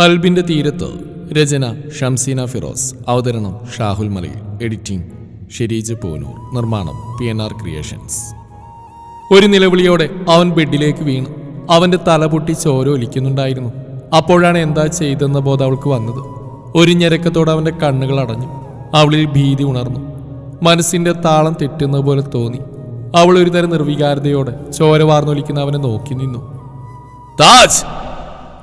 ഹൽബിന്റെ തീരത്ത് രചന ഷംസീന ഫിറോസ് അവതരണം ഷാഹുൽ മലയിൽ എഡിറ്റിംഗ് ഷെരീജ് പൂനൂർ നിർമ്മാണം പി എൻ ആർ ക്രിയേഷൻസ് ഒരു നിലവിളിയോടെ അവൻ ബെഡിലേക്ക് വീണു അവന്റെ തല പൊട്ടി ചോര ഒലിക്കുന്നുണ്ടായിരുന്നു. അപ്പോഴാണ് എന്താ ചെയ്തെന്ന ബോധം അവൾക്ക് വന്നത്. ഒരു ഞെരക്കത്തോടെ അവന്റെ കണ്ണുകൾ അടഞ്ഞു. അവളിൽ ഭീതി ഉണർന്നു. മനസ്സിന്റെ താളം തെറ്റുന്ന പോലെ തോന്നി. അവൾ ഒരുതരം നിർവികാരതയോടെ ചോര വാർന്നൊലിക്കുന്ന അവനെ നോക്കി നിന്നു. താജ്!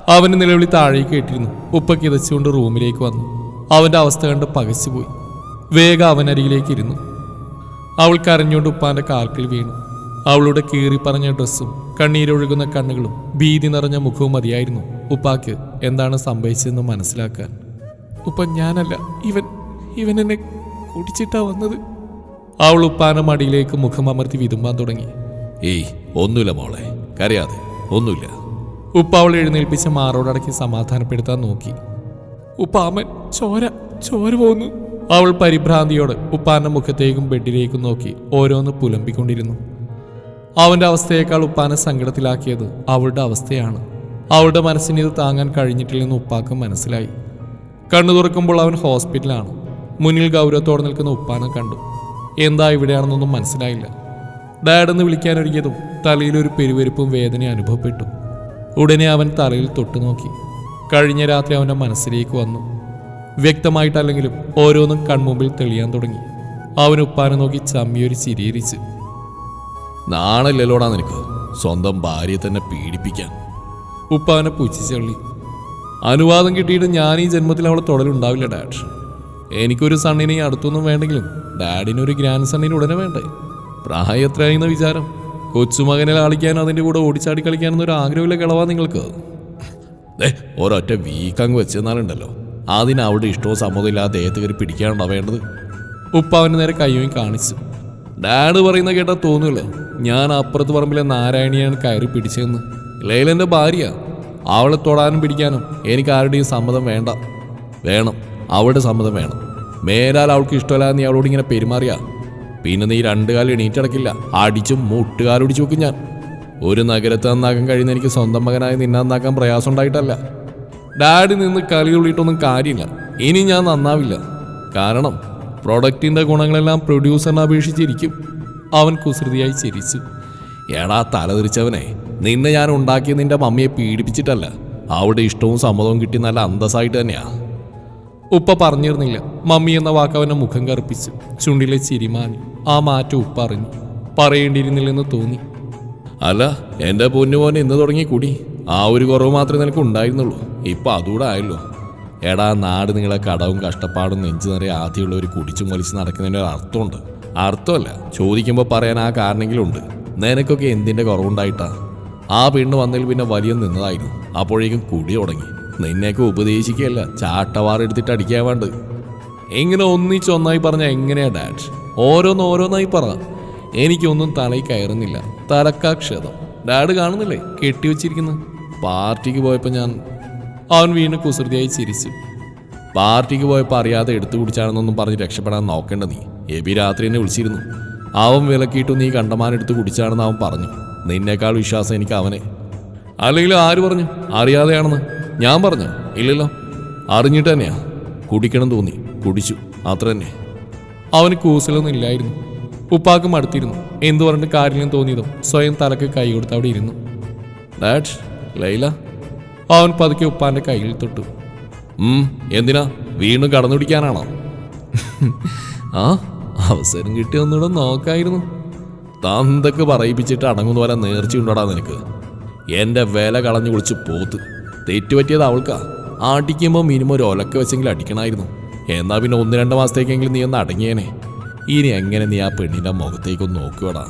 അവന് നിലവിളി താഴേക്ക് കേട്ടിരുന്നു ഉപ്പ കിതച്ചുകൊണ്ട് റൂമിലേക്ക് വന്നു. അവന്റെ അവസ്ഥ കണ്ട് പകച്ചുപോയി. വേഗം അവനരികിലേക്ക് ഇരുന്നു. അവൾ കരഞ്ഞുകൊണ്ട് ഉപ്പാന്റെ കാൽക്കിൽ വീണു. അവളുടെ കീറി പറഞ്ഞ ഡ്രസ്സും കണ്ണീരൊഴുകുന്ന കണ്ണുകളും ഭീതി നിറഞ്ഞ മുഖവും മതിയായിരുന്നു. ഉപ്പാക്ക് എന്താണ് സംഭവിച്ചതെന്ന് മനസ്സിലാക്കാൻ. ഉപ്പ ഞാനല്ല. ഇവൻ ഇവൻ എന്നെ കുടിച്ചിട്ടാ വന്നത്. അവൾ ഉപ്പാന്റെ മടിയിലേക്ക് മുഖം അമർത്തി വിതുമ്പാൻ തുടങ്ങി. ഏയ് ഒന്നുമില്ല മോളെ. കരയാതെ. ഒന്നുമില്ല. ഉപ്പ അവൾ എഴുന്നേൽപ്പിച്ച് മാറോടടക്കി സമാധാനപ്പെടുത്താൻ നോക്കി. ഉപ്പാമൻ ചോര ചോര പോന്നു അവൾ പരിഭ്രാന്തിയോട് ഉപ്പാന്റെ മുഖത്തേക്കും ബെഡിലേക്കും നോക്കി ഓരോന്ന് പുലമ്പിക്കൊണ്ടിരുന്നു. അവന്റെ അവസ്ഥയേക്കാൾ ഉപ്പാനെ സങ്കടത്തിലാക്കിയത് അവളുടെ അവസ്ഥയാണ്. അവളുടെ മനസ്സിന് ഇത് താങ്ങാൻ കഴിഞ്ഞിട്ടില്ലെന്ന് ഉപ്പാക്ക് മനസ്സിലായി. കണ്ണു തുറക്കുമ്പോൾ അവൻ ഹോസ്പിറ്റലാണ്. മുന്നിൽ ഗൗരവത്തോടെ നിൽക്കുന്ന ഉപ്പാനെ കണ്ടു. എന്താ ഇവിടെയാണെന്നൊന്നും മനസ്സിലായില്ല. ഡാഡെന്ന് വിളിക്കാനൊരുങ്ങിയതും തലയിലൊരു പെരുവെരുപ്പും വേദന അനുഭവപ്പെട്ടു. ഉടനെ അവൻ തലയിൽ തൊട്ടു നോക്കി. കഴിഞ്ഞ രാത്രി അവന്റെ മനസ്സിലേക്ക് വന്നു. വ്യക്തമായിട്ടല്ലെങ്കിലും ഓരോന്നും കൺമുമ്പിൽ തെളിയാൻ തുടങ്ങി. അവൻ ഉപ്പാനെ നോക്കി ചമ്മിയൊരു ചിരിയിരിച്ച് നാണല്ലല്ലോടാ നിനക്ക്? സ്വന്തം ഭാര്യയെ തന്നെ പീഡിപ്പിക്കാൻ. ഉപ്പാവനെ പുച്ഛിച്ചള്ളി അനുവാദം കിട്ടിയിട്ട് ഞാൻ ഈ ജന്മത്തിൽ അവളെ തുടലുണ്ടാവില്ല ഡാഡ്. എനിക്കൊരു സണ്ണിനെ അടുത്തൊന്നും വേണ്ടെങ്കിലും ഡാഡിനൊരു ഗ്രാൻഡ് സണ്ണിന് ഉടനെ വേണ്ടേ? പ്രായം എത്രയായിരുന്ന വിചാരം. കൊച്ചുമകനെ ലാളിക്കാനും അതിന്റെ കൂടെ ഓടിച്ചാടി കളിക്കാനൊന്നും ഒരു ആഗ്രഹമില്ല കിളവാ നിങ്ങൾക്ക്. ദേ ഒരൊറ്റ വീക്കങ്ങ് വെച്ചെന്നാലുണ്ടല്ലോ. അതിന് അവിടെ ഇഷ്ടവും സമ്മതം ഇല്ലാതെ ദേഹത്ത് കയറി പിടിക്കാനുണ്ടോ വേണ്ടത്? ഉപ്പ അവന് നേരെ കയ്യും കാണിച്ചു. ഡാഡ് പറയുന്ന കേട്ടാ തോന്നുമല്ലോ ഞാൻ അപ്പുറത്ത് പറമ്പിലെ നാരായണിയാണ് കയറി പിടിച്ചതെന്ന്. ലൈലന്റെ ഭാര്യ. അവളെ തൊടാനും പിടിക്കാനും എനിക്ക് ആരുടെയും സമ്മതം വേണ്ട. വേണം അവളുടെ സമ്മതം വേണം. മേലാൽ അവൾക്ക് ഇഷ്ടമല്ലാതെ നീ അവളോട് ഇങ്ങനെ പെരുമാറിയ? പിന്നെ നീ രണ്ടു കാലം എണീറ്റടക്കില്ല. അടിച്ചും മുട്ടുകാലൊടിച്ചു വെക്കും ഞാൻ. ഒരു നഗരത്ത് നന്നാക്കാൻ കഴിയുന്ന എനിക്ക് സ്വന്തം മകനായ നിന്നെ നന്നാക്കാൻ പ്രയാസം ഉണ്ടായിട്ടല്ല. ഡാഡി നിന്ന് കളി തുള്ളിയിട്ടൊന്നും കാര്യമില്ല. ഇനി ഞാൻ നന്നാവില്ല. കാരണം പ്രൊഡക്റ്റിന്റെ ഗുണങ്ങളെല്ലാം പ്രൊഡ്യൂസറിനെ അപേക്ഷിച്ചിരിക്കും. അവൻ കുസൃതിയായി ചിരിച്ചു. എടാ തലതിരിച്ചവനെ നിന്നെ ഞാൻ ഉണ്ടാക്കിയ നിന്റെ മമ്മിയെ പീഡിപ്പിച്ചിട്ടല്ല. അവിടെ ഇഷ്ടവും സമ്മതവും കിട്ടി നല്ല അന്തസ്സായിട്ട് തന്നെയാ. ഉപ്പ പറഞ്ഞിരുന്നില്ല. മമ്മി എന്ന വാക്കവനെ മുഖം കറുപ്പിച്ചു ചുണ്ടിലെ ചിരിമാനി ആ മാറ്റം ഉപ്പറിഞ്ഞു പറയേണ്ടിയിരുന്നില്ലെന്ന് തോന്നി. അല്ല എന്റെ പൊന്നുമോൻ ഇന്ന് തുടങ്ങി കൂടി. ആ ഒരു കുറവ് മാത്രമേ നിനക്ക് ഉണ്ടായിരുന്നുള്ളൂ. ഇപ്പൊ അതുകൂടെ ആയല്ലോ. എടാ നാട് നിങ്ങളെ കടവും കഷ്ടപ്പാടും നെഞ്ചു നിറയെ ആദ്യമുള്ള ഒരു കുടിച്ചു മലിച്ച് നടക്കുന്നതിന്റെ ഒരു അർത്ഥമുണ്ട്. അർത്ഥമല്ല ചോദിക്കുമ്പോൾ പറയാൻ ആ കാരണമെങ്കിലും ഉണ്ട്. നിനക്കൊക്കെ എന്തിന്റെ കുറവുണ്ടായിട്ടാ? ആ പെണ്ണ് വന്നതിൽ പിന്നെ വലിയ നിന്നതായിരുന്നു. അപ്പോഴേക്കും കുടി തുടങ്ങി. നിന്നെയൊക്കെ ഉപദേശിക്കുകയല്ല ചാട്ടവാറെടുത്തിട്ട് അടിക്കാൻ വേണ്ട എങ്ങനെ ഒന്നിച്ചൊന്നായി പറഞ്ഞ എങ്ങനെയാ ഡാഡ് ഓരോന്ന് ഓരോന്നായി പറ. എനിക്കൊന്നും തലയിൽ കയറുന്നില്ല. തലക്കാക്ഷതം ഡാഡ് കാണുന്നില്ലേ? കെട്ടിവെച്ചിരിക്കുന്നു പാർട്ടിക്ക് പോയപ്പോൾ ഞാൻ അവൻ വീണ്ടും കുസൃതിയായി ചിരിച്ചു. പാർട്ടിക്ക് പോയപ്പോൾ അറിയാതെ എടുത്തു കുടിച്ചാണെന്നൊന്നും പറഞ്ഞ് രക്ഷപ്പെടാൻ നോക്കേണ്ട നീ. എബി രാത്രി എന്നെ വിളിച്ചിരുന്നു. അവൻ വിലക്കിയിട്ട് നീ കണ്ടമാനെടുത്ത് കുടിച്ചാണെന്ന് അവൻ പറഞ്ഞു. നിന്നേക്കാൾ വിശ്വാസം എനിക്ക് അവനെ. അല്ലെങ്കിൽ ആര് പറഞ്ഞു? അറിയാതെയാണെന്ന്. ഞാൻ പറഞ്ഞു. ഇല്ലല്ലോ. അറിഞ്ഞിട്ട് തന്നെയാ. കുടിക്കണം തോന്നി. കുടിച്ചു. അത്ര തന്നെ. അവന് കൂസലൊന്നും ഇല്ലായിരുന്നു. ഉപ്പാക്കും അടുത്തിരുന്നു. എന്തു പറഞ്ഞിട്ട് കാര്യങ്ങളും തോന്നിയതും സ്വയം തലക്ക് കൈ കൊടുത്ത് അവിടെ ഇരുന്നു. ഡാഡ് ലൈല? അവൻ പതുക്കെ ഉപ്പാന്റെ കയ്യിൽ തൊട്ടു. എന്തിനാ? വീണ്ടും കടന്നു പിടിക്കാനാണോ? ആ അവസരം കിട്ടി ഒന്നുകൂടെ നോക്കായിരുന്നു. തന്തൊക്കെ പറയിപ്പിച്ചിട്ട് അടങ്ങുന്ന പോലെ നേർച്ചയുണ്ടോടാ നിനക്ക്? എന്റെ വില കളഞ്ഞു കുളിച്ച് പോത്ത്. തെറ്റുപറ്റിയത് അവൾക്കാ. ആട്ടിക്കുമ്പോൾ മിനിമം ഒരു ഒലക്ക വെച്ചെങ്കിലും അടിക്കണമായിരുന്നു എന്നാ പിന്നെ ഒന്ന് രണ്ട് മാസത്തേക്കെങ്കിലും നീ ഒന്ന് അടങ്ങിയേനെ. ഇനി എങ്ങനെ നീ ആ പെണ്ണിന്റെ മുഖത്തേക്കൊന്ന് നോക്കുവടാ?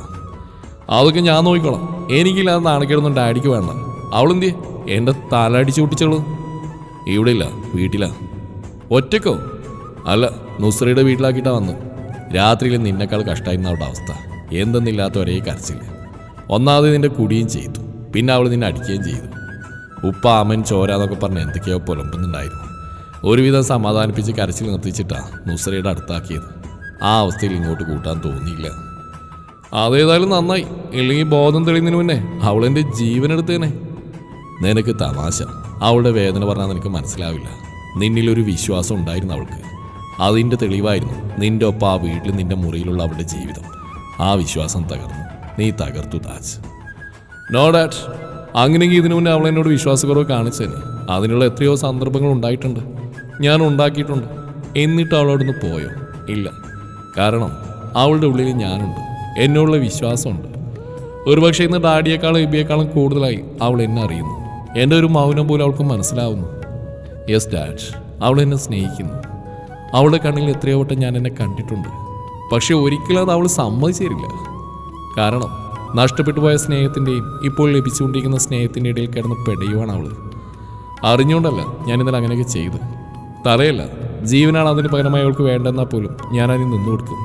അതൊക്കെ ഞാൻ നോക്കിക്കോളാം. എനിക്കില്ലാതെ നാണക്കേടൊന്നും ഡാഡിക്ക് വേണ്ട. അവളെന്തി എന്റെ തല അടിച്ചു പൊട്ടിച്ചോളൂ ഇവിടെ ഇല്ല വീട്ടിലാ. ഒറ്റക്കോ? അല്ല നുസ്രയുടെ വീട്ടിലാക്കിയിട്ടാ വന്നു രാത്രിയിൽ നിന്നെക്കാൾ കഷ്ടമായിരുന്ന അവളുടെ അവസ്ഥ. എന്തെന്നില്ലാത്ത ഒരേ കരച്ചില്ല ഒന്നാമത് നിന്റെ കുടിയും ചെയ്തു. പിന്നെ അവൾ നിന്നെ അടിക്കുകയും ചെയ്തു. ഉപ്പ അമ്മൻ ചോര എന്നൊക്കെ പറഞ്ഞ് എന്തൊക്കെയോ പുലമ്പുന്നുണ്ടായിരുന്നു. ഒരുവിധം സമാധാനിപ്പിച്ച് കരച്ചിൽ നിർത്തിച്ചിട്ടാ നുസ്രയുടെ അടുത്താക്കിയത്. ആ അവസ്ഥയിൽ ഇങ്ങോട്ട് കൂട്ടാൻ തോന്നിയില്ല. അതേതായാലും നന്നായി. ഇല്ലെങ്കിൽ ബോധം തെളിയുന്നതിന് മുന്നേ അവളെന്റെ ജീവൻ എടുത്തേനെ നിനക്ക് തമാശ. അവളുടെ വേദന പറഞ്ഞാൽ നിനക്ക് മനസ്സിലാവില്ല. നിന്നിലൊരു വിശ്വാസം ഉണ്ടായിരുന്നു അവൾക്ക്. അതിന്റെ തെളിവായിരുന്നു നിന്റെ ഒപ്പം ആ വീട്ടിൽ നിന്റെ മുറിയിലുള്ള അവളുടെ ജീവിതം. ആ വിശ്വാസം തകർന്നു. നീ തകർത്തു താജ് നോ ഡാറ്റ് അങ്ങനെയെങ്കിൽ ഇതിനു മുന്നേ അവൾ എന്നോട് വിശ്വാസക്കുറവ് കാണിച്ചേനെ. അതിനുള്ള എത്രയോ സന്ദർഭങ്ങൾ ഉണ്ടായിട്ടുണ്ട്. ഞാൻ ഉണ്ടാക്കിയിട്ടുണ്ട്. എന്നിട്ട് അവളോടൊന്ന് പോയോ? ഇല്ല. കാരണം അവളുടെ ഉള്ളിൽ ഞാനുണ്ട്. എന്നോടുള്ള വിശ്വാസമുണ്ട്. ഒരുപക്ഷെ ഇന്ന് ഡാഡിയേക്കാളും എബിയേക്കാളും കൂടുതലായി അവൾ എന്നെ അറിയുന്നു. എന്റെ ഒരു മൗനം പോലും അവൾക്ക് മനസ്സിലാവുന്നു. യെസ് ഡാഡ് അവൾ എന്നെ സ്നേഹിക്കുന്നു. അവളുടെ കണ്ണിൽ എത്രയോ വട്ടം ഞാൻ എന്നെ കണ്ടിട്ടുണ്ട്. പക്ഷെ ഒരിക്കലും അത് അവൾ സമ്മതിച്ചിരില്ല കാരണം നഷ്ടപ്പെട്ടു പോയ സ്നേഹത്തിന്റെയും ഇപ്പോൾ ലഭിച്ചുകൊണ്ടിരിക്കുന്ന സ്നേഹത്തിന്റെ ഇടയിൽ കിടന്ന് പെടയുവാണ് അവൾ. അറിഞ്ഞുകൊണ്ടല്ല ഞാൻ ഇന്നലെ അങ്ങനെയൊക്കെ ചെയ്ത് തലയല്ല ജീവനാണ് അതിന് പകരമായി അവൾക്ക് വേണ്ടെന്നാൽ പോലും ഞാൻ അതിന് നിന്നു കൊടുക്കും.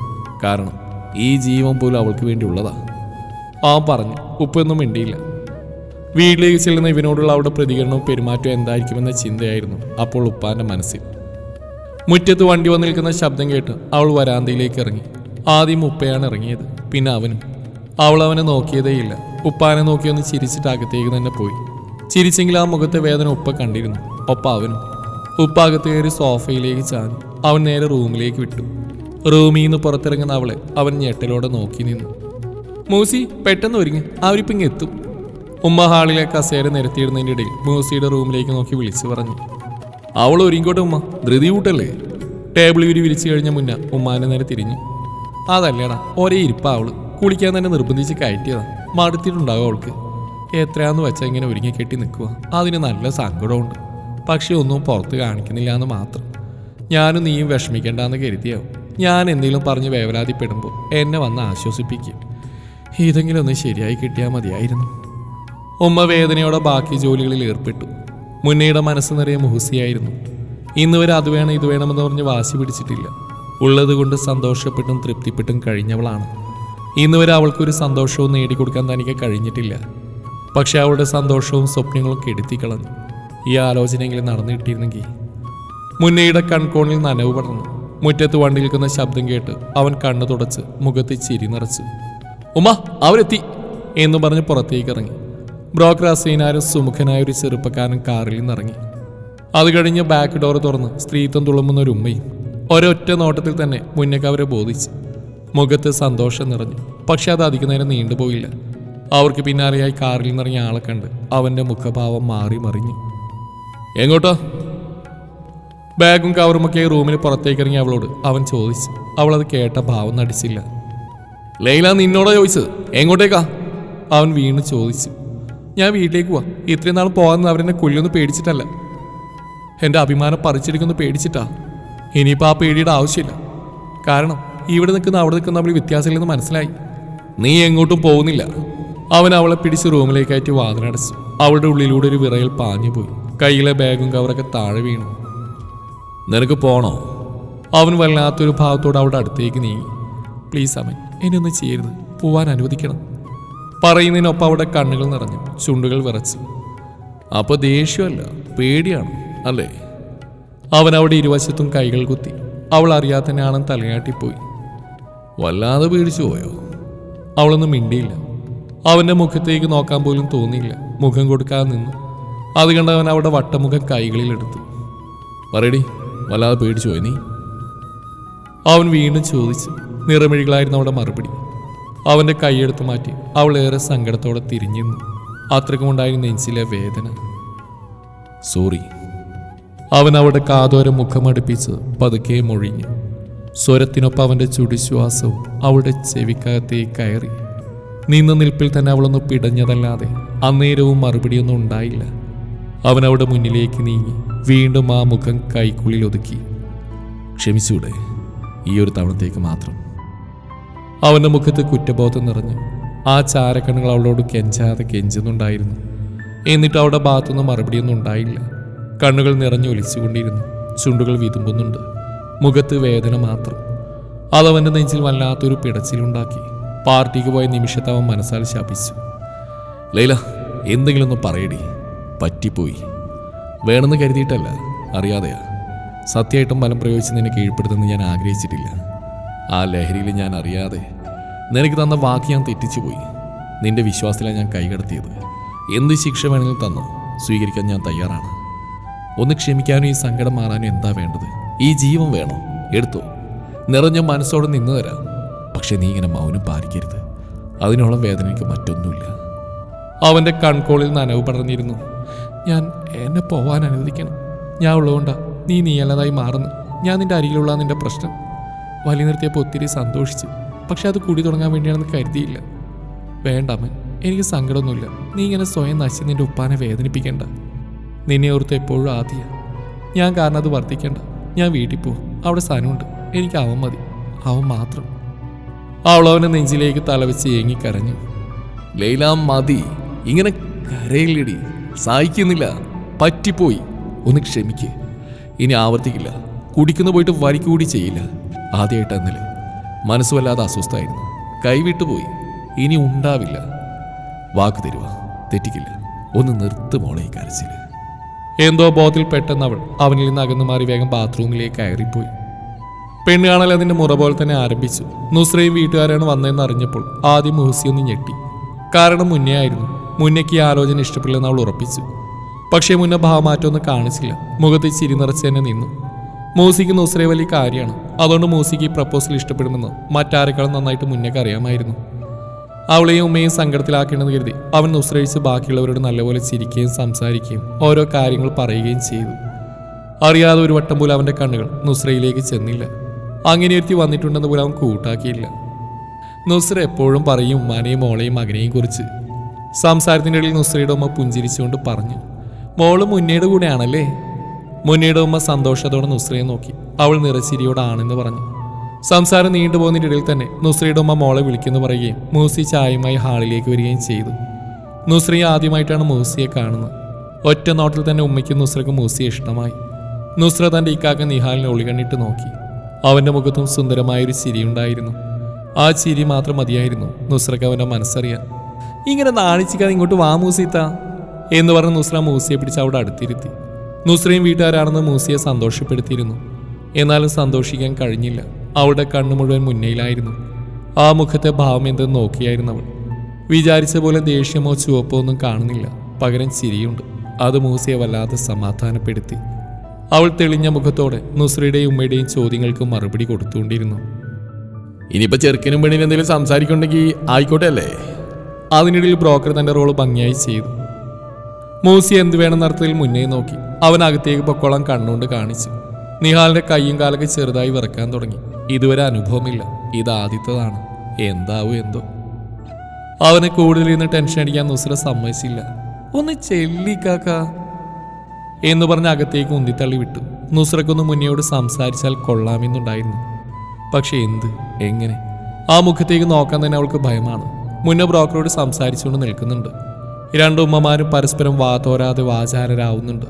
കാരണം ഈ ജീവൻ പോലും അവൾക്ക് വേണ്ടി ഉള്ളതാ. ആ പറഞ്ഞു ഉപ്പൊന്നും മിണ്ടിയില്ല. വീട്ടിലേക്ക് ചെല്ലുന്ന ഇവനോടുള്ള അവളുടെ പ്രതികരണവും പെരുമാറ്റവും എന്തായിരിക്കുമെന്ന ചിന്തയായിരുന്നു അപ്പോൾ ഉപ്പാന്റെ മനസ്സിൽ. മുറ്റത്ത് വണ്ടി വന്ന് നിൽക്കുന്ന ശബ്ദം കേട്ട് അവൾ വരാന്തയിലേക്ക് ഇറങ്ങി. ആദ്യം ഉപ്പയാണ് ഇറങ്ങിയത് പിന്നെ അവനും. അവൾ അവനെ നോക്കിയതേയില്ല. ഉപ്പാനെ നോക്കിയൊന്ന് ചിരിച്ചിട്ട് അകത്തേക്ക് തന്നെ പോയി. ചിരിച്ചെങ്കിൽ ആ മുഖത്തെ വേദന ഉപ്പ കണ്ടിരുന്നു. ഒപ്പം അവനും. ഉപ്പ അകത്ത് കയറി സോഫയിലേക്ക് ചാഞ്ഞു അവൻ നേരെ റൂമിലേക്ക് വിട്ടു. റൂമിൽ നിന്ന് പുറത്തിറങ്ങുന്ന അവളെ അവൻ ഞെട്ടലോടെ നോക്കി നിന്നു. മൂസി പെട്ടെന്ന് ഒരുങ്ങി. അവരിപ്പം എത്തും. ഉമ്മ ഹാളിലെ കസേര നിരത്തിയിടുന്നതിന്റെ ഇടയിൽ മൂസിയുടെ റൂമിലേക്ക് നോക്കി വിളിച്ചു പറഞ്ഞു. അവൾ ഒരുങ്ങിക്കോട്ടെ ഉമ്മ. ധൃതി കൂട്ടല്ലേ. ടേബിൾ വിരി വിരിച്ചു കഴിഞ്ഞ മുന്ന ഉമ്മാനെ നേരെ തിരിഞ്ഞു. അതല്ലേടാ ഒരേ ഇരിപ്പ അവൾ. കുളിക്കാൻ തന്നെ നിർബന്ധിച്ച് കയറ്റിയതാ. മടുത്തിട്ടുണ്ടാവും അവൾക്ക്. എത്രയാന്ന് വെച്ചാൽ ഇങ്ങനെ ഒരുങ്ങി കെട്ടി നിൽക്കുക അതിന് നല്ല സങ്കടമുണ്ട് പക്ഷെ ഒന്നും പുറത്ത് കാണിക്കുന്നില്ല എന്ന് മാത്രം. ഞാനും നീയും വിഷമിക്കേണ്ടെന്ന് കരുതിയാവും ഞാൻ എന്തെങ്കിലും പറഞ്ഞ് വേവലാതിപ്പെടുമ്പോൾ എന്നെ വന്ന് ആശ്വസിപ്പിക്കും. ഇതെങ്കിലും ഒന്ന് ശരിയായി കിട്ടിയാൽ മതിയായിരുന്നു. ഉമ്മ വേദനയോടെ ബാക്കി ജോലികളിൽ ഏർപ്പെട്ടു. മുന്നയുടെ മനസ്സ് നിറയെ മുഹസിയായിരുന്നു. ഇന്ന് വരെ അത് വേണം ഇത് വേണമെന്ന് പറഞ്ഞ് വാശി പിടിച്ചിട്ടില്ല. ഉള്ളത് കൊണ്ട് സന്തോഷപ്പെട്ടും തൃപ്തിപ്പെട്ടും കഴിഞ്ഞവളാണ്. ഇന്ന് വരെ അവൾക്കൊരു സന്തോഷവും നേടിക്കൊടുക്കാൻ തനിക്ക് കഴിഞ്ഞിട്ടില്ല. പക്ഷെ അവളുടെ സന്തോഷവും സ്വപ്നങ്ങളും കെടുത്തിക്കളഞ്ഞു. ഈ ആലോചനയെങ്കിലും നടന്നു കിട്ടിയിരുന്നെങ്കിൽ. മുന്നയുടെ കൺകോണിൽ നനവ് പടർന്നു. മുറ്റത്ത് വണ്ടി നിൽക്കുന്ന ശബ്ദം കേട്ട് അവൻ കണ്ണു തുടച്ച് മുഖത്ത് ചിരി നിറച്ചു. ഉമ്മ അവരെത്തി! എന്ന് പറഞ്ഞ് പുറത്തേക്ക് ഇറങ്ങി. ബ്രോക്കർ അസീനാരും സുമുഖനായ ഒരു ചെറുപ്പക്കാരൻ കാറിൽ നിന്നിറങ്ങി അത് കഴിഞ്ഞ് ബാക്ക് ഡോർ തുറന്ന് സ്ത്രീത്വം തുളുമ്പുന്ന ഒരു ഉമ്മയും ഒരൊറ്റ നോട്ടത്തിൽ തന്നെ മുന്നേക്ക് അവരെ ബോധിച്ചു. മുഖത്ത് സന്തോഷം നിറഞ്ഞു. പക്ഷെ അത് അധികം നേരം നീണ്ടുപോയില്ല. അവർക്ക് പിന്നാലെയായി കാറിൽ നിന്നിറങ്ങിയ ആളെ കണ്ട് അവന്റെ മുഖഭാവം മാറി മറിഞ്ഞു. എങ്ങോട്ടോ? ബാഗും കവറുമൊക്കെ റൂമിന് പുറത്തേക്ക് ഇറങ്ങി അവളോട് അവൻ ചോദിച്ചു. അവൾ അത് കേട്ട ഭാവം നടിച്ചില്ല. ലൈല നിന്നോടാ ചോദിച്ചത്. എങ്ങോട്ടേക്കാ? അവൻ വീണ് ചോദിച്ചു. ഞാൻ വീട്ടിലേക്ക് പോവാ. ഇത്രയും നാൾ പോകാമെന്ന് അവരെന്നെ കൊല്ലൊന്ന് പേടിച്ചിട്ടല്ല. എന്റെ അഭിമാനം പറിച്ചെടുക്കുന്നു പേടിച്ചിട്ടാ. ഇനിയിപ്പോൾ ആ പേടിയുടെ ആവശ്യമില്ല. കാരണം ഇവിടെ നിൽക്കുന്ന അവിടെ നിൽക്കുന്ന നമ്മൾ വ്യത്യാസമില്ലെന്ന് മനസ്സിലായി. നീ എങ്ങോട്ടും പോകുന്നില്ല. അവൻ അവളെ പിടിച്ച് റൂമിലേക്കായിട്ട് വാതിലടച്ചു. അവളുടെ ഉള്ളിലൂടെ ഒരു വിറയൽ പാഞ്ഞു പോയി കയ്യിലെ ബാഗും കവറൊക്കെ താഴെ വീണു. നിനക്ക് പോണോ? അവൻ വല്ലാത്തൊരു ഭാവത്തോട് അവിടെ അടുത്തേക്ക് നീങ്ങി. പ്ലീസ് അവൻ എന്നെ ഒന്ന് ചെയ്യരുത്. പോവാൻ അനുവദിക്കണം. പറയുന്നതിനൊപ്പം അവിടെ കണ്ണുകൾ നിറഞ്ഞു. ചുണ്ടുകൾ വിറച്ചു. അപ്പോൾ ദേഷ്യമല്ല പേടിയാണ് അല്ലേ? അവൻ അവിടെ ഇരുവശത്തും കൈകൾ കുത്തി. അവൾ അറിയാതെ തന്നെ ആണെന്ന് തലയാട്ടിപ്പോയി. വല്ലാതെ പേടിച്ചു പോയോ? അവളൊന്നും മിണ്ടിയില്ല. അവന്റെ മുഖത്തേക്ക് നോക്കാൻ പോലും തോന്നിയില്ല. മുഖം കൊടുക്കാതെ നിന്നു. അത് കണ്ട് അവൻ അവിടെ വട്ടമുഖം കൈകളിലെടുത്തു. പറയടി വല്ലാതെ പേടിച്ചു പോയി നീ. അവൻ വീണ്ടും ചോദിച്ചു നിറമിഴികളായിരുന്നു അവളുടെ മറുപടി. അവന്റെ കൈയെടുത്ത് മാറ്റി അവൾ ഏറെ സങ്കടത്തോടെ തിരിഞ്ഞിരുന്നു അത്രക്കുമുണ്ടായിരുന്ന നെഞ്ചിലെ വേദന. സോറി. അവൻ അവളുടെ കാതോര മുഖമടുപ്പിച്ച് പതുക്കെ മൊഴിഞ്ഞു. സ്വരത്തിനൊപ്പം അവന്റെ ചുടിശ്വാസവും അവളുടെ ചെവിക്കകത്തേ കയറി. നിന്ന നിൽപ്പിൽ തന്നെ അവളൊന്ന് പിടഞ്ഞതല്ലാതെ അന്നേരവും മറുപടിയൊന്നും ഉണ്ടായില്ല. അവൻ അവിടെ മുന്നിലേക്ക് നീങ്ങി വീണ്ടും ആ മുഖം കൈക്കുള്ളിൽ ഒതുക്കി. ക്ഷമിച്ചൂടെ ഈ ഒരു തവണത്തേക്ക് മാത്രം. അവന്റെ മുഖത്ത് കുറ്റബോധം നിറഞ്ഞു. ആ ചാരക്കണ്ണുകൾ അവളോട് കെഞ്ചാതെ കെഞ്ചുന്നുണ്ടായിരുന്നു. എന്നിട്ട് അവളുടെ ഭാഗത്തുനിന്ന് മറുപടിയൊന്നും ഉണ്ടായില്ല. കണ്ണുകൾ നിറഞ്ഞു ഒലിച്ചുകൊണ്ടിരുന്നു. ചുണ്ടുകൾ വിതുമ്പുന്നുണ്ട്. മുഖത്ത് വേദന മാത്രം. അതവന്റെ നെഞ്ചിൽ വല്ലാത്തൊരു പിടച്ചിലുണ്ടാക്കി. പാർട്ടിക്ക് പോയ നിമിഷത്തെ അവൻ മനസ്സാൽ ശാപിച്ചു. ലൈല എന്തെങ്കിലും ഒന്ന് പറയടി. പറ്റിപ്പോയി. വേണമെന്ന് കരുതിയിട്ടല്ല അറിയാതെയാ. സത്യമായിട്ടും ബലം പ്രയോഗിച്ച് നിന്നെ കീഴ്പ്പെടുത്തുന്നത് ഞാൻ ആഗ്രഹിച്ചിട്ടില്ല. ആ ലഹരിയിൽ ഞാൻ അറിയാതെ നിനക്ക് തന്ന വാക്ക് ഞാൻ തെറ്റിച്ചു പോയി നിന്റെ വിശ്വാസത്തിലാണ് ഞാൻ കൈകടത്തിയത്. എന്ത് ശിക്ഷ വേണമെങ്കിലും തന്നോ സ്വീകരിക്കാൻ ഞാൻ തയ്യാറാണ്. ഒന്ന് ക്ഷമിക്കാനും ഈ സങ്കടം മാറാനും എന്താ വേണ്ടത്? ഈ ജീവൻ വേണോ? എടുത്തോ. നിറഞ്ഞ മനസ്സോടെ നിന്ന് തരാം. പക്ഷെ നീ ഇങ്ങനെ മൗനം പാലിക്കരുത്. അതിനോളം വേദന എനിക്ക് മറ്റൊന്നുമില്ല. അവന്റെ കൺകോളിൽ നനവ് പടർന്നിരുന്നു. ഞാൻ എന്നെ പോവാൻ അനുവദിക്കണം. ഞാൻ ഉള്ളതുകൊണ്ടാ നീ നീയല്ലതായി മാറുന്നു ഞാൻ നിന്റെ അരികിലുള്ള നിന്റെ പ്രശ്നം. വലി നിർത്തിയപ്പോൾ ഒത്തിരി സന്തോഷിച്ചു. പക്ഷെ അത് കൂടി തുടങ്ങാൻ വേണ്ടിയാണെന്ന് കരുതിയില്ല. വേണ്ട അമ്മൻ എനിക്ക് സങ്കടമൊന്നുമില്ല. നീ ഇങ്ങനെ സ്വയം നശിച്ച് നിന്റെ ഉപ്പാനെ വേദനിപ്പിക്കേണ്ട. നിന്നെ ഓർത്ത് എപ്പോഴും ആദ്യ. ഞാൻ കാരണം അത് വർദ്ധിക്കേണ്ട. ഞാൻ വീട്ടിൽ പോകും അവിടെ സാധനമുണ്ട് എനിക്ക് അവൻ മതി. അവൻ മാത്രം. അവളവനെ നെഞ്ചിലേക്ക് തലവെച്ച് ഏങ്ങിക്കരഞ്ഞു. ലൈല മതി. ഇങ്ങനെ കരയില്ലടി. സഹിക്കുന്നില്ല. പറ്റിപ്പോയി. ഒന്ന് ക്ഷമിക്ക്. ഇനി ആവർത്തിക്കില്ല. കുടിക്കുന്ന പോയിട്ട് വരിക്ക് കൂടി ചെയ്യില്ല. ആദ്യമായിട്ട് അന്നലെ മനസ്സ് വല്ലാതെ കൈവിട്ടുപോയി. ഇനി ഉണ്ടാവില്ല. വാക്ക് തരുക തെറ്റിക്കില്ല. ഒന്ന് നിർത്ത് മോളെ ഈ കരച്ചിൽ. എന്തോ ബോധത്തിൽ പെട്ടെന്ന് അവൾ അവനിൽ നിന്ന് അകന്നു മാറി വേഗം ബാത്റൂമിലേക്ക് കയറിപ്പോയി. പെണ്ണ് കാണൽ അതിന്റെ മുറ പോലെ തന്നെ ആരംഭിച്ചു. നുസ്രയും വീട്ടുകാരാണ് വന്നതെന്ന് അറിഞ്ഞപ്പോൾ ആദ്യം മുഹസിയൊന്ന് ഞെട്ടി. കാരണം മുന്നേ ആയിരുന്നു. മുന്നേക്ക് ഈ ആലോചന ഇഷ്ടപ്പെടില്ലെന്ന് അവൾ ഉറപ്പിച്ചു. പക്ഷേ മുന്നേ ഭാവമാറ്റമൊന്നും കാണിച്ചില്ല. മുഖത്ത് ചിരി നിറച്ച് തന്നെ നിന്നു. മൂസിക്ക് നുസ്രേ വലിയ കാര്യമാണ്. അതുകൊണ്ട് മൂസിക്ക് ഈ പ്രപ്പോസൽ ഇഷ്ടപ്പെടുമെന്ന് മറ്റാരെക്കാളും നന്നായിട്ട് മുന്നേക്ക് അറിയാമായിരുന്നു. അവളെയും ഉമ്മയും സങ്കടത്തിലാക്കണമെന്ന് കരുതി അവൻ നുസ്രയിച്ച് ബാക്കിയുള്ളവരോട് നല്ലപോലെ ചിരിക്കുകയും സംസാരിക്കുകയും ഓരോ കാര്യങ്ങൾ പറയുകയും ചെയ്തു. അറിയാതെ ഒരു വട്ടം പോലും അവന്റെ കണ്ണുകൾ നുസ്രയിലേക്ക് ചെന്നില്ല. അങ്ങനെ ഒരുത്തി വന്നിട്ടുണ്ടെന്ന് പോലും അവൻ കൂട്ടാക്കിയില്ല. നുസ്ര എപ്പോഴും പറയും ഉമ്മാനെയും മോളെയും മകനെയും കുറിച്ച്. സംസാരത്തിന്റെ ഇടയിൽ നുസ്രയുടെ ഉമ്മ പുഞ്ചിരിച്ചുകൊണ്ട് പറഞ്ഞു മോൾ മുന്നയുടെ കൂടെയാണല്ലേ? മുന്നയുടെ ഉമ്മ സന്തോഷത്തോടെ നുസ്രയെ നോക്കി അവൾ നിറച്ചിരിയോടാണെന്ന് പറഞ്ഞു. സംസാരം നീണ്ടുപോകുന്നതിന്റെ ഇടയിൽ തന്നെ നുസ്രയുടെ ഉമ്മ മോളെ വിളിക്കുന്നു പറയുകയും മൂസി ചായയുമായി ഹാളിലേക്ക് വരികയും ചെയ്തു. നുസ്രി ആദ്യമായിട്ടാണ് മൂസിയെ കാണുന്നത്. ഒറ്റ നോട്ടിൽ തന്നെ ഉമ്മയ്ക്കും നുസ്രയ്ക്ക് മൂസിയെ ഇഷ്ടമായി. നുസ്ര തന്റെ ഇക്കാക്ക നിഹാലിനെ ഒളികണ്ണിട്ട് നോക്കി. അവന്റെ മുഖത്തും സുന്ദരമായൊരു ചിരിയുണ്ടായിരുന്നു. ആ ചിരി മാത്രം മതിയായിരുന്നു നുസ്രക്ക് അവന്റെ മനസ്സറിയാൻ. ഇങ്ങനെ നാണിച്ചിക്കാതെ ഇങ്ങോട്ട് വാ മൂസീത്ത എന്ന് പറഞ്ഞ് നുസ്ര മൂസിയെ പിടിച്ച് അവിടെ അടുത്തിരുത്തി. നുസ്രയും വീട്ടുകാരാണെന്ന് മൂസിയെ സന്തോഷപ്പെടുത്തിയിരുന്നു. എന്നാലും സന്തോഷിക്കാൻ കഴിഞ്ഞില്ല. അവളുടെ കണ്ണു മുഴുവൻ മുന്നയിലായിരുന്നു. ആ മുഖത്തെ ഭാവം എന്തെന്ന് നോക്കിയായിരുന്നു അവൾ. വിചാരിച്ച പോലെ ദേഷ്യമോ ചുവപ്പോ ഒന്നും കാണുന്നില്ല. പകരം ചിരിയുണ്ട്. അത് മൂസിയെ വല്ലാതെ സമാധാനപ്പെടുത്തി. അവൾ തെളിഞ്ഞ മുഖത്തോടെ നുസ്രയുടെയും ഉമ്മയുടെയും ചോദ്യങ്ങൾക്ക് മറുപടി കൊടുത്തുകൊണ്ടിരുന്നു. ഇനിയിപ്പോ ചെറുക്കനും പെണ്ണിനും എന്തെങ്കിലും സംസാരിക്കുന്നുണ്ടെങ്കിൽ ആയിക്കോട്ടെ അല്ലേ? അതിനിടയിൽ ബ്രോക്കർ തന്റെ റോൾ ഭംഗിയായി ചെയ്തു. മൂസി എന്ത് വേണമെന്ന അർത്ഥത്തിൽ മുന്നേ നോക്കി. അവൻ അകത്തേക്ക് പൊക്കോളം കണ്ണുകൊണ്ട് കാണിച്ചു. നിഹാലിന്റെ കൈയും കാലൊക്കെ ചെറുതായി വിറക്കാൻ തുടങ്ങി. ഇതുവരെ അനുഭവമില്ല. ഇത് ആദ്യത്തേതാണ്. എന്താവും എന്തോ. അവനെ കൂടുതൽ ഇന്ന് ടെൻഷൻ അടിക്കാൻ നുസ്ര സമ്മതിച്ചില്ല. ഒന്ന് ചെല്ലിക്കാക്ക എന്ന് പറഞ്ഞ് അകത്തേക്ക് ഉന്തിത്തള്ളി വിട്ടു. നുസ്രക്കൊന്ന് മുന്നയോട് സംസാരിച്ചാൽ കൊള്ളാമെന്നുണ്ടായിരുന്നു. പക്ഷെ എന്ത്? എങ്ങനെ? ആ മുഖത്തേക്ക് നോക്കാൻ തന്നെ അവൾക്ക് ഭയമാണ്. മുന്നേ ബ്രോക്കറോട് സംസാരിച്ചുകൊണ്ട് നിൽക്കുന്നുണ്ട്. രണ്ട് ഉമ്മമാരും പരസ്പരം വാതോരാതെ വാചാരരാവുന്നുണ്ട്.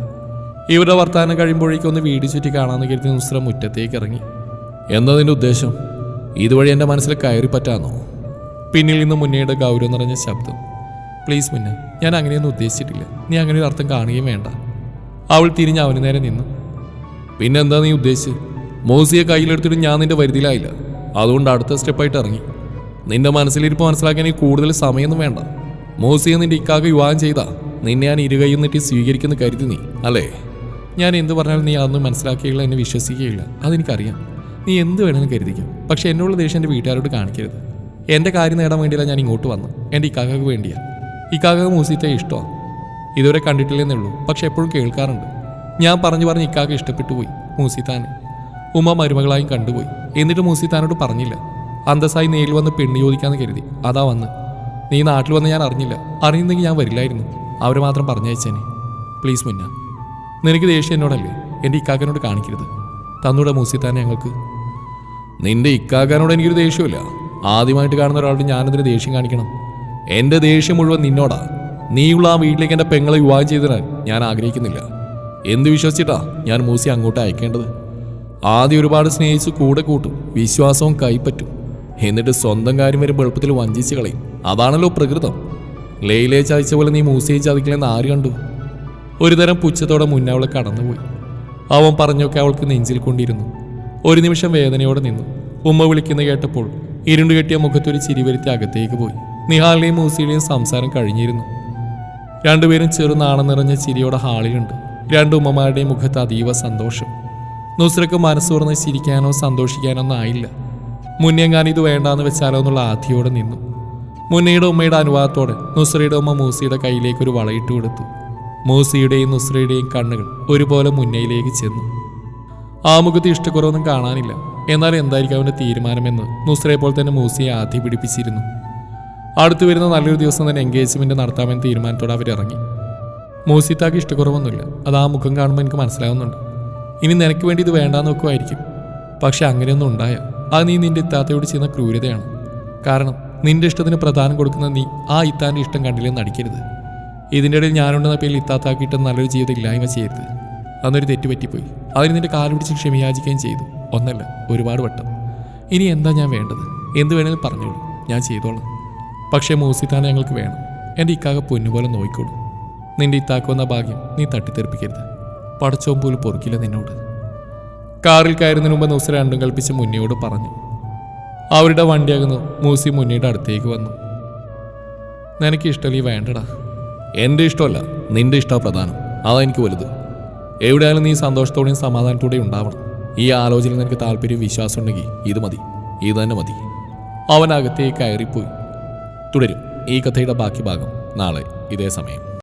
ഇവരുടെ വർത്തമാനം കഴിയുമ്പോഴേക്കും ഒന്ന് വീട് ചുറ്റി കാണാമെന്ന് കരുതി നുസ്ര മുറ്റത്തേക്ക് ഇറങ്ങി. എന്നതിന്റെ ഉദ്ദേശം? ഇതുവഴി എന്റെ മനസ്സിൽ കയറി പറ്റാന്നോ? പിന്നിൽ നിന്ന് മുന്നയുടെ ഗൗരവം നിറഞ്ഞ ശബ്ദം. പ്ലീസ് മുന്ന ഞാൻ അങ്ങനെയൊന്നും ഉദ്ദേശിച്ചിട്ടില്ല. നീ അങ്ങനെ ഒരു അർത്ഥം കാണുകയും വേണ്ട. അവൾ തിരിഞ്ഞ് അവന് നേരെ നിന്നു. പിന്നെന്താ നീ ഉദ്ദേശിച്ച്? മോസിയെ കയ്യിലെടുത്തിട്ട് ഞാൻ നിന്റെ വരുതിയിലായില്ല. അതുകൊണ്ട് അടുത്ത സ്റ്റെപ്പായിട്ട് ഇറങ്ങി. നിന്റെ മനസ്സിലിരിപ്പ് മനസ്സിലാക്കാൻ ഈ കൂടുതൽ സമയമൊന്നും വേണ്ട. മൂസിയെ നിന്റെ ഇക്കാക്ക് വിവാഹം ചെയ്താ. നിന്നെ ഞാൻ ഇരുകയും നീട്ടി സ്വീകരിക്കുന്നു കരുതി നീ അല്ലേ? ഞാൻ എന്ത് പറഞ്ഞാലും നീ അതൊന്നും മനസ്സിലാക്കുകയില്ല എന്നെ വിശ്വസിക്കുകയില്ല. അതെനിക്കറിയാം. നീ എന്ത് വേണമെങ്കിലും കരുതിക്കും. പക്ഷെ എന്നുള്ള ദേഷ്യം എന്റെ വീട്ടുകാരോട് കാണിക്കരുത്. എന്റെ കാര്യം നേടാൻ വേണ്ടിയല്ല ഞാൻ ഇങ്ങോട്ട് വന്നു എന്റെ ഇക്കാക്കക്ക് വേണ്ടിയാ. ഇക്കാക്കക്ക് മൂസിത്തെ ഇഷ്ടമാണ് ഇതുവരെ കണ്ടിട്ടില്ലെന്നേ ഉള്ളൂ. പക്ഷെ എപ്പോഴും കേൾക്കാറുണ്ട്. ഞാൻ പറഞ്ഞു പറഞ്ഞ് ഇക്കാക്ക ഇഷ്ടപ്പെട്ടു പോയി മൂസിത്താനെ. ഉമ്മ മരുമകളായും കണ്ടുപോയി. എന്നിട്ട് മൂസിത്താനോട് പറഞ്ഞില്ല. അന്തസ്സായി നേരിൽ വന്ന് പെണ്ണ് ചോദിക്കാന്ന് കരുതി. അതാ വന്ന്. നീ നാട്ടിൽ വന്ന് ഞാൻ അറിഞ്ഞില്ല. അറിയുന്നെങ്കിൽ ഞാൻ വരില്ലായിരുന്നു. അവർ മാത്രം പറഞ്ഞയച്ചേനെ. പ്ലീസ് മുന്ന. നിനക്ക് ദേഷ്യം എന്നോടല്ലേ? എന്റെ ഇക്കാക്കനോട് കാണിക്കരുത്. തന്നൂടെ മൂസിത്താനെ ഞങ്ങൾക്ക്. നിന്റെ ഇക്കാക്കാനോട് എനിക്കൊരു ദേഷ്യമില്ല ആദ്യമായിട്ട് കാണുന്ന ഒരാളോട് ഞാനതിന് ദേഷ്യം കാണിക്കണം? എന്റെ ദേഷ്യം മുഴുവൻ നിന്നോടാ. നീയുള്ള ആ വീട്ടിലേക്ക് എന്റെ പെങ്ങളെ വിവാഹം ചെയ്തിടാൻ ഞാൻ ആഗ്രഹിക്കുന്നില്ല. എന്ത് വിശ്വസിച്ചിട്ടാ ഞാൻ മൂസി അങ്ങോട്ട് അയക്കേണ്ടത്? ആദ്യം ഒരുപാട് സ്നേഹിച്ച് കൂടെ കൂട്ടും. വിശ്വാസവും കൈപ്പറ്റും. എന്നിട്ട് സ്വന്തം കാര്യം വരുമ്പോൾ എളുപ്പത്തിൽ വഞ്ചിച്ച് കളയും. അതാണല്ലോ പ്രകൃതം. ലേയിലെ ചതിച്ച പോലെ നീ മൂസയെ ചതിക്കില്ലെന്ന് ആര് കണ്ടു? ഒരു തരം പുച്ഛത്തോടെ മുന്നേ അവളെ കടന്നുപോയി. അവൻ പറഞ്ഞൊക്കെ അവൾക്ക് നെഞ്ചിൽ കൊണ്ടിരുന്നു. ഒരു നിമിഷം വേദനയോടെ നിന്നു. ഉമ്മ വിളിക്കുന്ന കേട്ടപ്പോൾ ഇരുണ്ടു കെട്ടിയ മുഖത്തൊരു ചിരി വരുത്തി അകത്തേക്ക് പോയി. നിഹാലിനെയും മൂസിയുടെയും സംസാരം കഴിഞ്ഞിരുന്നു. രണ്ടുപേരും ചെറു നാണം നിറഞ്ഞ ചിരിയോടെ ഹാളിലുണ്ട്. രണ്ടു ഉമ്മമാരുടെയും മുഖത്ത് അതീവ സന്തോഷം. നുസ്രക്ക് മനസ്സുറന്ന് ചിരിക്കാനോ സന്തോഷിക്കാനോ ഒന്നും ആയില്ല. മുന്നെങ്ങാൻ ഇത് വേണ്ടാന്ന് വെച്ചാലോ എന്നുള്ള ആധിയോടെ നിന്നു. മുന്നയുടെ ഉമ്മയുടെ അനുവാദത്തോടെ നുസ്രയുടെ ഉമ്മ മൂസിയുടെ കയ്യിലേക്ക് ഒരു വളയിട്ട് കൊടുത്തു. മൂസിയുടെയും നുസ്രയുടെയും കണ്ണുകൾ ഒരുപോലെ മുന്നയിലേക്ക് ചെന്നു. ആ മുഖത്ത് ഇഷ്ടക്കുറവൊന്നും കാണാനില്ല. എന്നാൽ എന്തായിരിക്കും അവന്റെ തീരുമാനമെന്ന് നുസ്രയെ പോലെ തന്നെ മൂസിയെ ആദ്യം പിടിപ്പിച്ചിരുന്നു. അടുത്തു വരുന്ന നല്ലൊരു ദിവസം തന്നെ എൻഗേജ്മെന്റ് നടത്താമെന്ന തീരുമാനത്തോടെ അവരിറങ്ങി മൂസിത്താക്ക് ഇഷ്ടക്കുറവൊന്നുമില്ല. അത് ആ മുഖം കാണുമ്പോൾ എനിക്ക് മനസ്സിലാവുന്നുണ്ട്. ഇനി നിനക്ക് വേണ്ടി ഇത് വേണ്ടാന്ന് വെക്കുമായിരിക്കും. പക്ഷെ അങ്ങനെയൊന്നും ഉണ്ടായ അത് നീ നിന്റെ ഇത്താത്തയോട് ചെയ്യുന്ന ക്രൂരതയാണ്. കാരണം നിന്റെ ഇഷ്ടത്തിന് പ്രധാനം കൊടുക്കുന്ന നീ ആ ഇത്താന്റെ ഇഷ്ടം കണ്ടില്ലെന്ന് നടിക്കരുത്. ഇതിന്റെ ഇടയിൽ ഞാനുണ്ടെന്ന പേരിൽ ഇത്താത്താക്കിയിട്ട് നല്ലൊരു ജീവിതം ഇല്ലായ്മ ചെയ്യരുത്. അന്നൊരു തെറ്റ് പറ്റിപ്പോയി. അതിന് നിന്റെ കാൽ പിടിച്ച് ക്ഷമയാചിക്കുകയും ചെയ്തു. ഒന്നല്ല ഒരുപാട് വട്ടം. ഇനി എന്താ ഞാൻ വേണ്ടത്? എന്ത് വേണമെങ്കിലും പറഞ്ഞോളൂ. ഞാൻ ചെയ്തോളാം. പക്ഷേ മൂസിത്താനെ ഞങ്ങൾക്ക് വേണം. എന്റെ ഇക്കാക പൊന്നുപോലെ നോയിക്കോളൂ. നിന്റെ ഇത്താക്കുവന്ന ഭാഗ്യം നീ തട്ടിത്തെറിപ്പിക്കരുത്. പടച്ചോം പോലും പൊറുക്കില്ല നിന്നോട്. കാറിൽ കയറുന്നതിന് മുമ്പ് നൂസ് രണ്ടും കൽപ്പിച്ച് മുന്നിയോട് പറഞ്ഞു. അവരുടെ വണ്ടിയാകുന്നു മൂസി മുന്നയുടെ അടുത്തേക്ക് വന്നു. നിനക്ക് ഇഷ്ടമല്ല വേണ്ടടാ? എന്റെ ഇഷ്ടമല്ല. നിന്റെ ഇഷ്ടമാണ് പ്രധാനം. അതാ എനിക്ക് വലുത്. എവിടെയാലും നീ സന്തോഷത്തോടെയും സമാധാനത്തോടെയും ഉണ്ടാവണം. ഈ ആലോചനയിൽ നിനക്ക് താല്പര്യം വിശ്വാസം ഉണ്ടെങ്കിൽ ഇത് മതി. ഇത് തന്നെ മതി. അവനകത്തേക്ക് കയറിപ്പോയി. തുടരും. ഈ കഥയുടെ ബാക്കി ഭാഗം നാളെ ഇതേ സമയം.